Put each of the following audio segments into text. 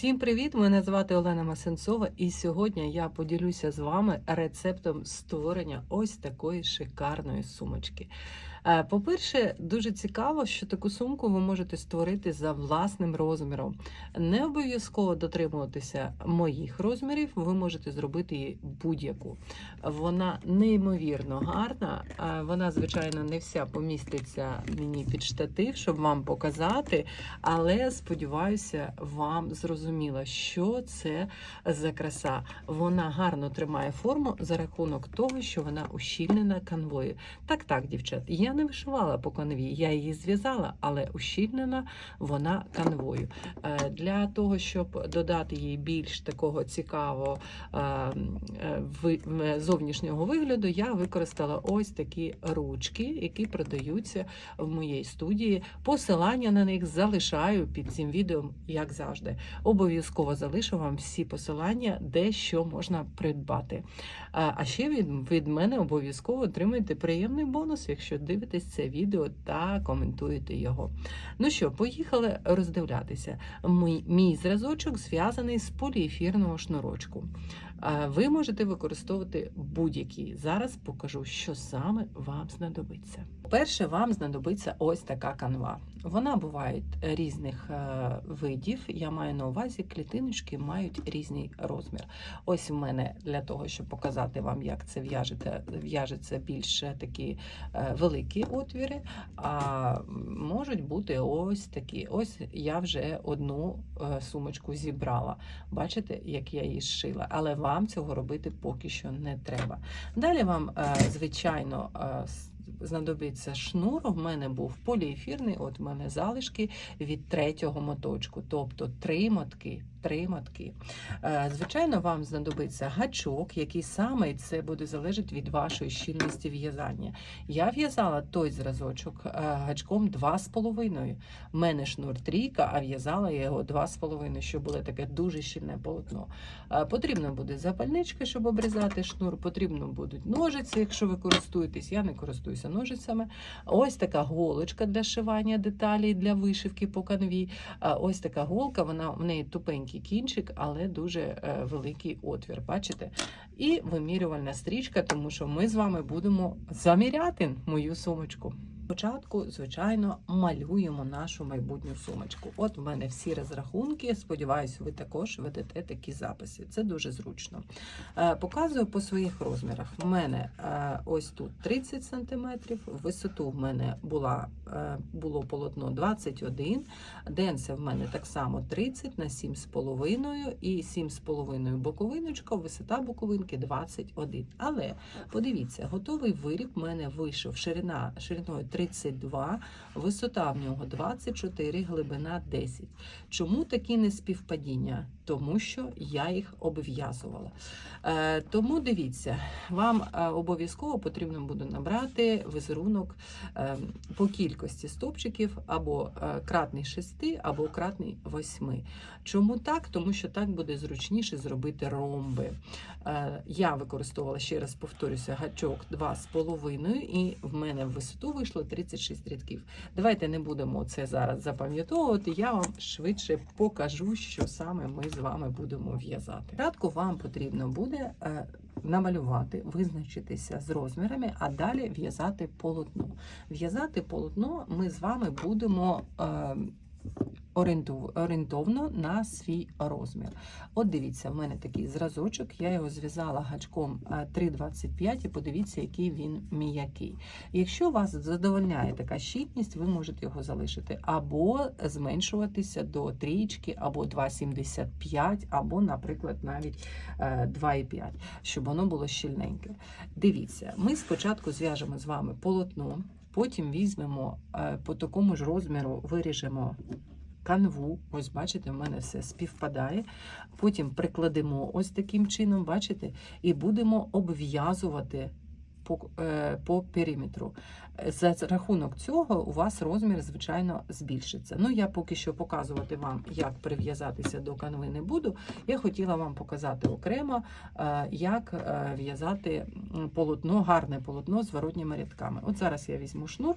Всім привіт! Мене звати Олена Масенцова, і сьогодні я поділюся з вами рецептом створення ось такої шикарної сумочки. Е, По-перше, дуже цікаво, що таку сумку ви можете створити за власним розміром. Не обов'язково дотримуватися моїх розмірів, ви можете зробити її будь-яку. Вона неймовірно гарна. е, Вона, звичайно, не вся поміститься мені під штатив, щоб вам показати. Але сподіваюся, вам зрозуміло, що це за краса. Вона гарно тримає форму за рахунок того, що вона ущільнена канвою. Так, так, дівчат, я не вишивала по канві, я її зв'язала, але ущільнена вона канвою. Е, Для того, щоб додати їй більш такого цікавого е, е, зовнішнього вигляду, я використала ось такі ручки, які продаються в моїй студії. Посилання на них залишаю під цим відео, як завжди. Обов'язково залишу вам всі посилання, де що можна придбати. А ще від, від мене обов'язково отримуєте приємний бонус, якщо дивитесь це відео та коментуєте його. Ну що, поїхали роздивлятися. Мій, мій зразочок зв'язаний з поліефірного шнурочку. Ви можете використовувати будь-який. Зараз покажу, що саме вам знадобиться. Перше, вам знадобиться ось така канва. Вона буває різних е, видів. Я маю на увазі, клітиночки мають різний розмір. Ось в мене для того, щоб показати вам, як це в'яжете, в'яжеться більш такі е, великі отвіри. А можуть бути ось такі. Ось я вже одну е, сумочку зібрала. Бачите, як я її зшила, але вам цього робити поки що не треба. Далі вам, е, звичайно, е, знадобиться шнур. в мене був поліефірний, от в мене залишки від третього моточку, тобто три мотки. Три мотки. Е, Звичайно, вам знадобиться гачок, який саме це буде залежати від вашої щільності в'язання. Я в'язала той зразочок е, гачком 2,5. У мене шнур трійка, а в'язала я його 2,5, щоб було таке дуже щільне полотно. Е, Потрібно буде запальничка, щоб обрізати шнур, потрібно будуть ножиці, якщо ви користуєтесь. Я не користуюся ножицями. Ось така голочка для шивання деталей для вишивки по канві. Ось така голка, вона в неї тупенький кінчик, але дуже е, великий отвір. Бачите? І вимірювальна стрічка, тому що ми з вами будемо заміряти мою сумочку. Спочатку, звичайно, малюємо нашу майбутню сумочку. От в мене всі розрахунки. Сподіваюся, ви також ведете такі записи. Це дуже зручно. Е, Показую по своїх розмірах. В мене е, ось тут 30 см, висоту в мене була, е, було полотно 21, денце в мене так само 30 на 7,5 і 7,5 боковиночка, висота боковинки 21. Але подивіться, готовий виріб в мене вийшов ширина, шириною 32, висота в нього 24, глибина 10. Чому такі неспівпадіння? Тому що я їх обв'язувала. Е, тому дивіться, вам е, обов'язково потрібно буде набрати візерунок е, по кількості стовпчиків або е, кратний 6, або кратний 8. Чому так? Тому що так буде зручніше зробити ромби. Е, Я використовувала ще раз повторюся гачок 2,5 і в мене в висоту вийшло 36 рядків. Давайте не будемо це зараз запам'ятовувати. Я вам швидше покажу, що саме ми з вами будемо в'язати. Спочатку вам потрібно буде е, намалювати, визначитися з розмірами, а далі в'язати полотно. В'язати полотно ми з вами будемо. Е, орієнтовно на свій розмір. От дивіться, в мене такий зразочок, я його зв'язала гачком е, 3,25 і подивіться, який він м'який. Якщо вас задовольняє така щільність, ви можете його залишити або зменшуватися до трієчки, або 2,75, або, наприклад, навіть е, 2,5, щоб воно було щільненьке. Дивіться, ми спочатку зв'яжемо з вами полотно, потім візьмемо е, по такому ж розміру, виріжемо канву. Ось бачите, в мене все співпадає. Потім прикладемо ось таким чином, бачите, і будемо обв'язувати по, е, по периметру. Е, За рахунок цього у вас розмір, звичайно, збільшиться. Ну, я поки що показувати вам, як прив'язатися до канви не буду. Я хотіла вам показати окремо, е, як в'язати полотно, гарне полотно з воротніми рядками. От зараз я візьму шнур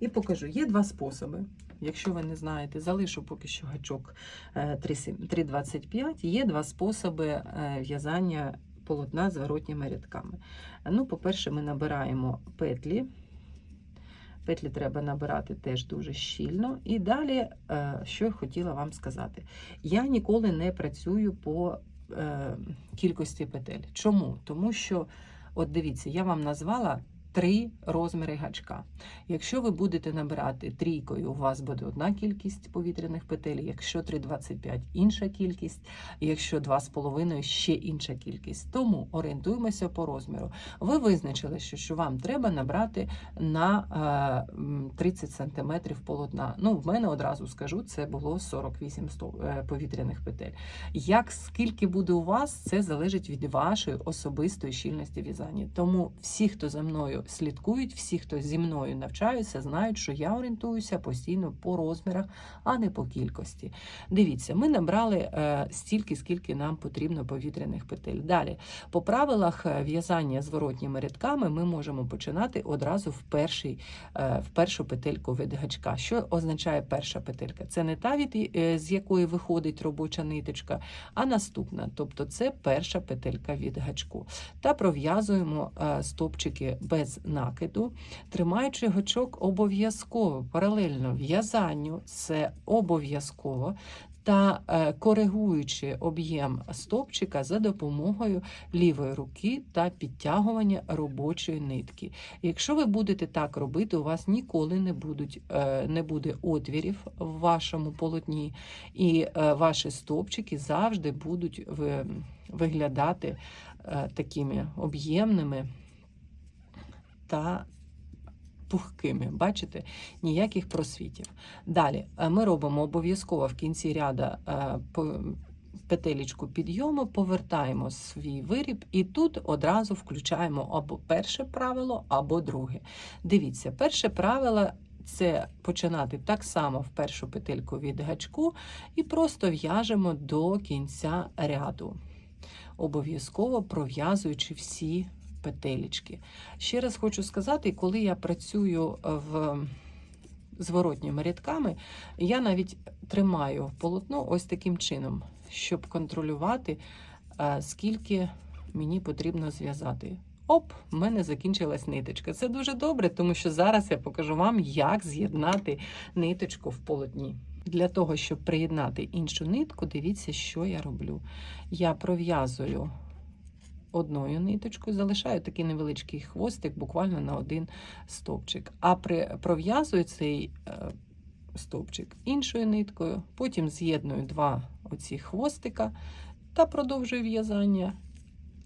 і покажу. Є два способи. Якщо ви не знаєте, залишу поки що гачок е, 3,7 3,25. Є два способи е, в'язання полотна зворотніми рядками. Ну, по-перше, ми набираємо петлі. Петлі треба набирати теж дуже щільно. І далі, е, що я хотіла вам сказати, я ніколи не працюю по е, кількості петель. Чому? Тому що, от дивіться, я вам назвала три розміри гачка. Якщо ви будете набирати трійкою, у вас буде одна кількість повітряних петель, якщо 3,25 інша кількість, якщо 2,5 ще інша кількість. Тому орієнтуємося по розміру. Ви визначили, що, що вам треба набрати на е, 30 см полотна. Ну, в мене одразу скажу, це було 48 е, повітряних петель. Як скільки буде у вас, це залежить від вашої особистої щільності в'язання. Тому всі, хто за мною слідкують, всі, хто зі мною навчаються, знають, що я орієнтуюся постійно по розмірах, а не по кількості. Дивіться, ми набрали е, стільки, скільки нам потрібно повітряних петель. Далі, по правилах е, в'язання зворотніми рядками, ми можемо починати одразу в перший е, в першу петельку від гачка. Що означає перша петелька? Це не та, від, з якої виходить робоча ниточка, а наступна. Тобто це перша петелька від гачку. Та пров'язуємо стопчики без накиду, тримаючи гачок обов'язково, паралельно в'язанню, це обов'язково. Та е, коригуючи об'єм стопчика за допомогою лівої руки та підтягування робочої нитки. Якщо ви будете так робити, у вас ніколи не, будуть, е, не буде отвірів в вашому полотні, і е, ваші стопчики завжди будуть виглядати такими об'ємними та пухкими. Бачите, ніяких просвітів. Далі е, ми робимо обов'язково в кінці ряда е, петелечку підйому, повертаємо свій виріб, і тут одразу включаємо або перше правило, або друге. Дивіться, перше правило. Це починати так само в першу петельку від гачку і просто в'яжемо до кінця ряду, обов'язково пров'язуючи всі петелечки. Ще раз хочу сказати, коли я працюю в зворотніми рядками, я навіть тримаю полотно ось таким чином, щоб контролювати, е, скільки мені потрібно зв'язати. Оп, в мене закінчилась ниточка. Це дуже добре, тому що зараз я покажу вам, як з'єднати ниточку в полотні. Для того, щоб приєднати іншу нитку, дивіться, що я роблю. Я пров'язую одною ниточкою, залишаю такий невеличкий хвостик буквально на один стовпчик. А при, пров'язую цей е, стовпчик іншою ниткою, потім з'єдную два оці хвостика та продовжую в'язання.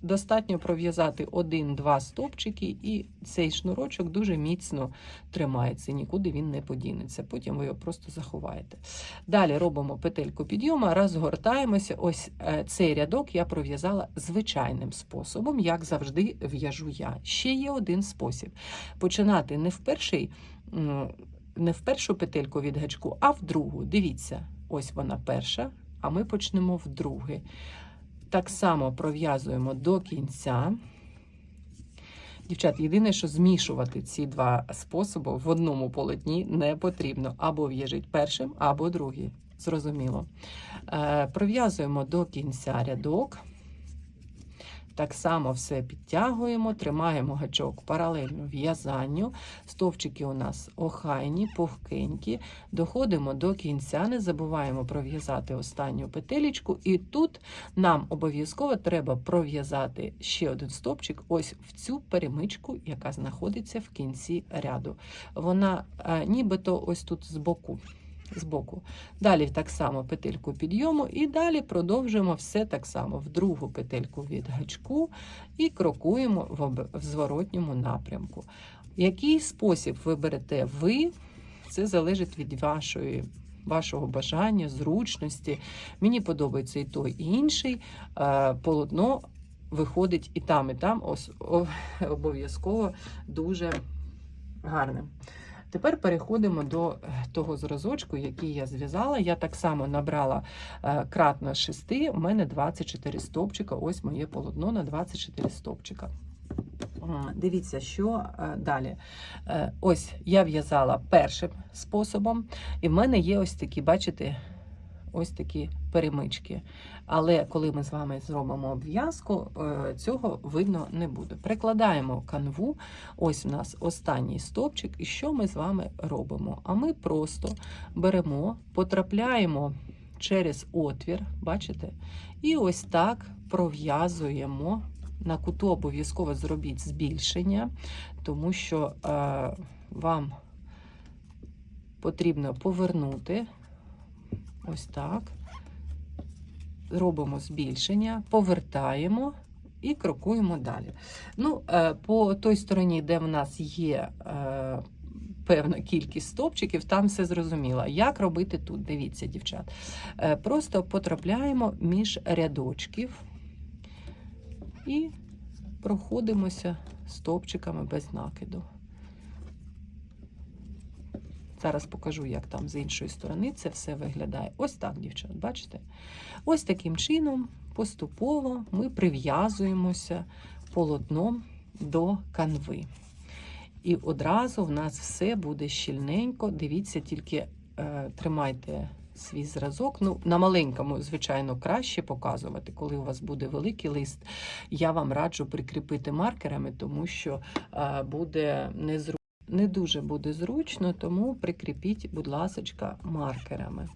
Достатньо пров'язати один-два стовпчики, і цей шнурочок дуже міцно тримається, нікуди він не подінеться. Потім ви його просто заховаєте. Далі робимо петельку підйому, розгортаємося. Ось е, цей рядок я пров'язала звичайним способом, як завжди в'яжу я. Ще є один спосіб: починати не в перший. Не в першу петельку від гачку, а в другу. Дивіться, ось вона перша, а ми почнемо в другий. Так само пров'язуємо до кінця. Дівчат, єдине, що змішувати ці два способи в одному полотні не потрібно. Або в'яжіть першим, або другий. Зрозуміло. Е, пров'язуємо до кінця рядок. Так само все підтягуємо, тримаємо гачок паралельно в'язанню. Стовпчики у нас охайні, пухкенькі. Доходимо до кінця, не забуваємо пров'язати останню петелечку. І тут нам обов'язково треба пров'язати ще один стовпчик ось в цю перемичку, яка знаходиться в кінці ряду. Вона е, нібито ось тут збоку. Збоку. Далі так само петельку підйому, і далі продовжуємо все так само в другу петельку від гачку і крокуємо в, зворотньому напрямку. Який спосіб виберете ви, це залежить від вашої. Вашого бажання, зручності. Мені подобається і той, і інший. Е, Полотно виходить і там, і там обов'язково дуже гарним. Тепер переходимо до е, того зразочку, який я зв'язала. Я так само набрала е, кратно 6, у мене 24 стовпчика. Ось моє полотно на 24 стовпчика. Дивіться, що е, далі. Е, Ось я в'язала першим способом, і в мене є ось такі, бачите, ось такі перемички. Але коли ми з вами зробимо обв'язку, е, цього видно не буде. Прикладаємо канву. Ось у нас останній стовпчик, і що ми з вами робимо? А ми просто беремо, потрапляємо через отвір, бачите? І ось так пров'язуємо. На куту обов'язково зробіть збільшення, тому що е, вам потрібно повернути ось так. Робимо збільшення, повертаємо і крокуємо далі. Ну, е, по той стороні, де в нас є е, певна кількість стовпчиків, там все зрозуміло. Як робити тут? Дивіться, дівчат. Е, Просто потрапляємо між рядочків і проходимося стовпчиками без накиду. Зараз покажу, як там з іншої сторони це все виглядає. Ось так, дівчат, бачите? Ось таким чином поступово ми прив'язуємося полотном до канви. І одразу в нас все буде щільненько. Дивіться, тільки е, тримайте свій зразок. Ну, на маленькому, звичайно, краще показувати, коли у вас буде великий лист. Я вам раджу прикріпити маркерами, тому що е, буде незручно. Не дуже буде зручно, тому прикріпіть, будь ласка, маркерами.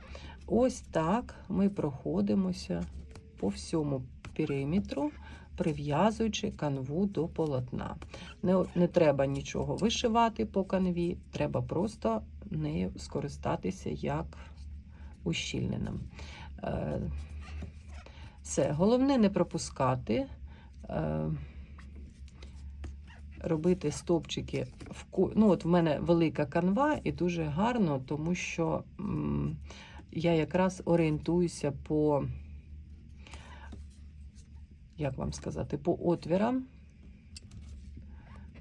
Ось так ми проходимося по всьому периметру, прив'язуючи канву до полотна. Не, не треба нічого вишивати по канві, треба просто нею скористатися як ущільненим. Е, Все, головне не пропускати. Робити стовпчики в ну, от в мене велика канва і дуже гарно, тому що м, я якраз орієнтуюся по, як вам сказати, по отвірам,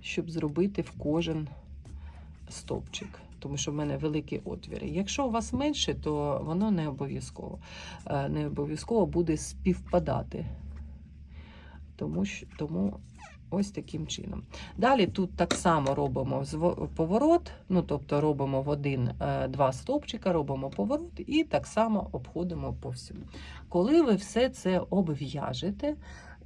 щоб зробити в кожен стовпчик. Тому що в мене великі отвіри. Якщо у вас менше, то воно не обов'язково. Е, Не обов'язково буде співпадати. Тому, що, тому ось таким чином. Далі тут так само робимо поворот, ну тобто робимо в один, е, стовпчика, робимо поворот і так само обходимо по всьому. Коли ви все це обв'яжете,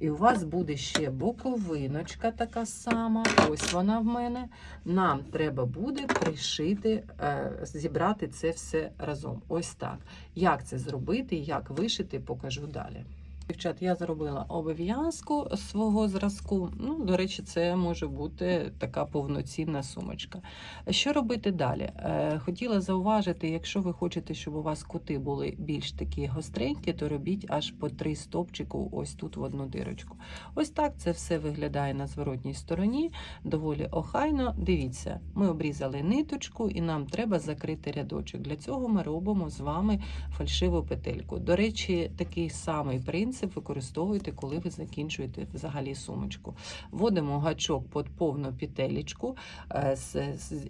і у вас буде ще боковиночка така сама, ось вона в мене. Нам треба буде пришити, е, зібрати це все разом. Ось так. Як це зробити, як вишити, покажу далі. Дівчат, я зробила обов'язку свого зразку. Ну, до речі, це може бути така повноцінна сумочка. Що робити далі? Е, Хотіла зауважити, якщо ви хочете, щоб у вас кути були більш такі гостренькі, то робіть аж по три стопчику, ось тут в одну дирочку. Ось так це все виглядає на зворотній стороні, доволі охайно. Дивіться, ми обрізали ниточку і нам треба закрити рядочок. Для цього ми робимо з вами фальшиву петельку. До речі, такий самий принцип використовуйте, коли ви закінчуєте взагалі сумочку. Вводимо гачок під повну петелечку е,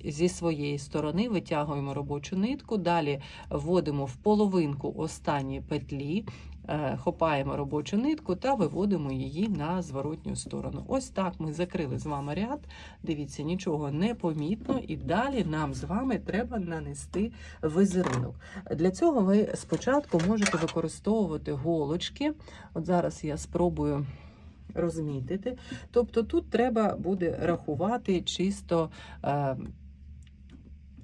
зі своєї сторони, витягуємо робочу нитку, далі вводимо в половинку останньої петлі. Е, Хопаємо робочу нитку та виводимо її на зворотню сторону. Ось так ми закрили з вами ряд. Дивіться, нічого не помітно, і далі нам з вами треба нанести візерунок. Для цього ви спочатку можете використовувати голочки. От зараз я спробую розмітити. Тобто тут треба буде рахувати чисто. Е,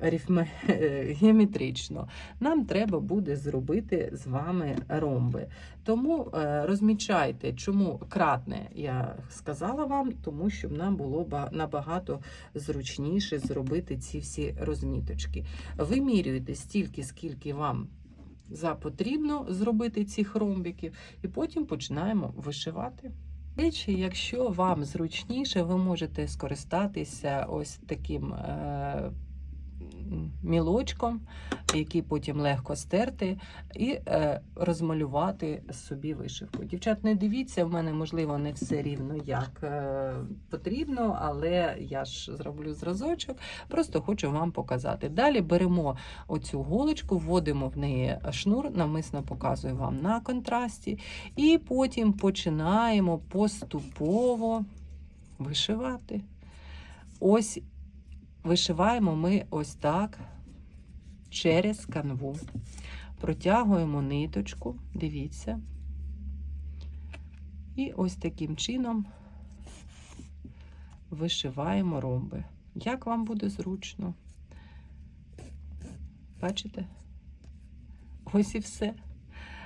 арифме- Геометрично. Нам треба буде зробити з вами ромби. Тому е, розмічайте, чому кратне я сказала вам, тому щоб нам було набагато зручніше зробити ці всі розміточки. Вимірюйте стільки, скільки вам за потрібно зробити цих ромбиків, і потім починаємо вишивати. Речі, якщо вам зручніше, ви можете скористатися ось таким е, мілочком, який потім легко стерти, і е, розмалювати собі вишивку. Дівчат, не дивіться, в мене можливо не все рівно як е, потрібно, але я ж зроблю зразочок, просто хочу вам показати. Далі беремо оцю голочку, вводимо в неї шнур, навмисно показую вам на контрасті, і потім починаємо поступово вишивати. Ось вишиваємо ми ось так через канву. Протягуємо ниточку, дивіться. І ось таким чином вишиваємо ромби. Як вам буде зручно? Бачите? Ось і все.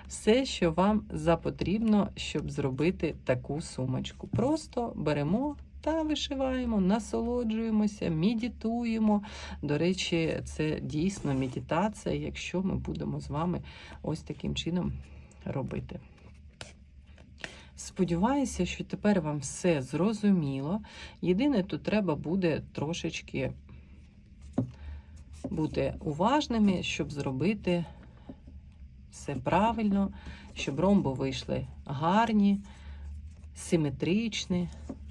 Все, що вам запотрібно, щоб зробити таку сумочку. Просто беремо та вишиваємо, насолоджуємося, медитуємо. До речі, це дійсно медитація, якщо ми будемо з вами ось таким чином робити. Сподіваюся, що тепер вам все зрозуміло. Єдине, тут треба буде трошечки бути уважними, щоб зробити все правильно, щоб ромби вийшли гарні, симетричні.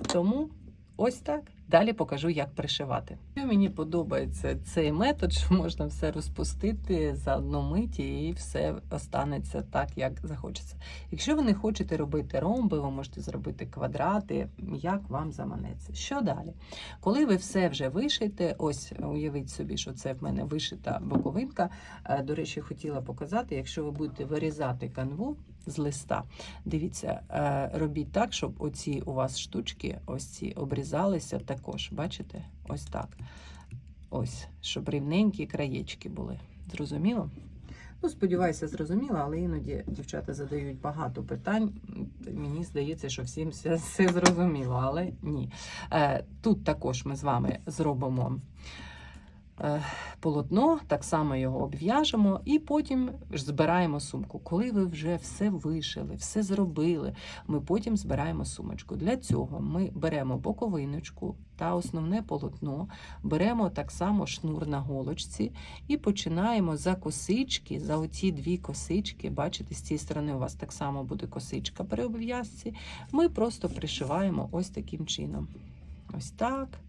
Тому ось так. Далі покажу, як пришивати. Мені подобається цей метод, що можна все розпустити за одну мить і все останеться так, як захочеться. Якщо ви не хочете робити ромби, ви можете зробити квадрати, як вам заманеться. Що далі? Коли ви все вже вишите, ось уявіть собі, що це в мене вишита боковинка. Е, До речі, хотіла показати, якщо ви будете вирізати канву з листа, дивіться, е, робіть так, щоб оці у вас штучки, ось ці обрізалися також. Бачите? Ось так. Ось, щоб рівненькі краєчки були. Зрозуміло? Ну, сподіваюся, зрозуміло, але іноді дівчата задають багато питань. Мені здається, що всім все, все зрозуміло, але ні. Е, Тут також ми з вами зробимо полотно, так само його обв'яжемо і потім збираємо сумку. Коли ви вже все вишили, все зробили, ми потім збираємо сумочку. Для цього ми беремо боковиночку та основне полотно, беремо так само шнур на голочці і починаємо за косички, за оці дві косички. Бачите, з цієї сторони у вас так само буде косичка при обв'язці. Ми просто пришиваємо ось таким чином. Ось так.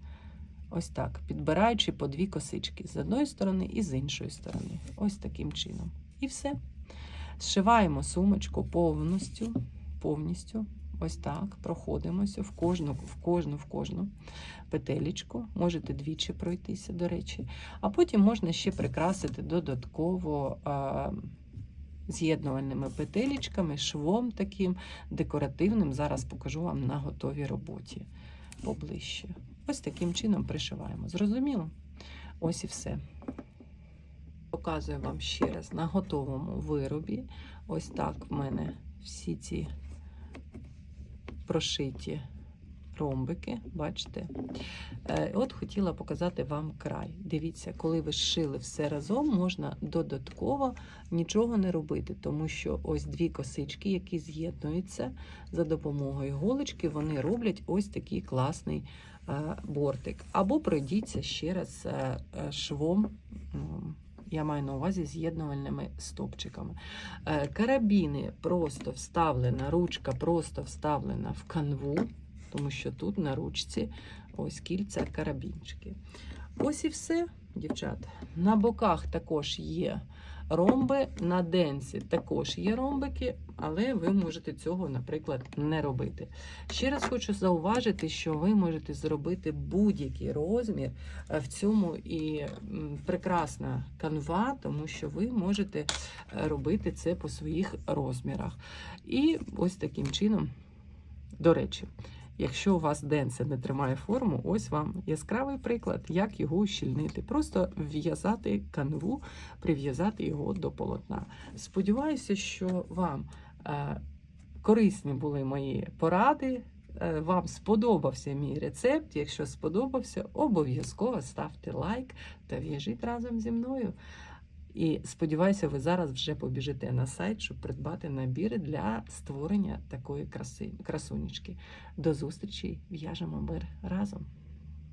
Ось так, підбираючи по дві косички з одної сторони і з іншої сторони. Ось таким чином. І все. Зшиваємо сумочку повністю, повністю. Ось так, проходимося в кожну, в кожну, в кожну петелечку. Можете двічі пройтися, до речі. А потім можна ще прикрасити додатково а, з'єднувальними петелечками, швом таким декоративним. Зараз покажу вам на готовій роботі поближче. Ось таким чином пришиваємо. Зрозуміло? Ось і все. Показую вам ще раз на готовому виробі. Ось так в мене всі ці прошиті ромбики, бачите? Е, От хотіла показати вам край. Дивіться, коли ви зшили все разом, можна додатково нічого не робити, тому що ось дві косички, які з'єднуються за допомогою голочки, вони роблять ось такий класний бортик. Або пройдіться ще раз е, е, швом. Я маю на увазі з'єднувальними стопчиками. Е, Карабіни просто вставлена, ручка просто вставлена в канву, тому що тут на ручці ось кільця карабінчики. Ось і все, дівчата. На боках також є ромби, на денці також є ромбики, але ви можете цього, наприклад, не робити. Ще раз хочу зауважити, що ви можете зробити будь-який розмір. Е, В цьому і прекрасна канва, тому що ви можете е, робити це по своїх розмірах. І ось таким чином, до речі, якщо у вас денце не тримає форму, ось вам яскравий приклад, як його ущільнити. Просто в'язати канву, прив'язати його до полотна. Сподіваюся, що вам е, корисні були мої поради. е, Вам сподобався мій рецепт. Якщо сподобався, обов'язково ставте лайк та в'яжіть разом зі мною. І сподіваюся, ви зараз вже побіжите на сайт, щоб придбати набіри для створення такої краси, красунічки. До зустрічі! В'яжемо мир разом!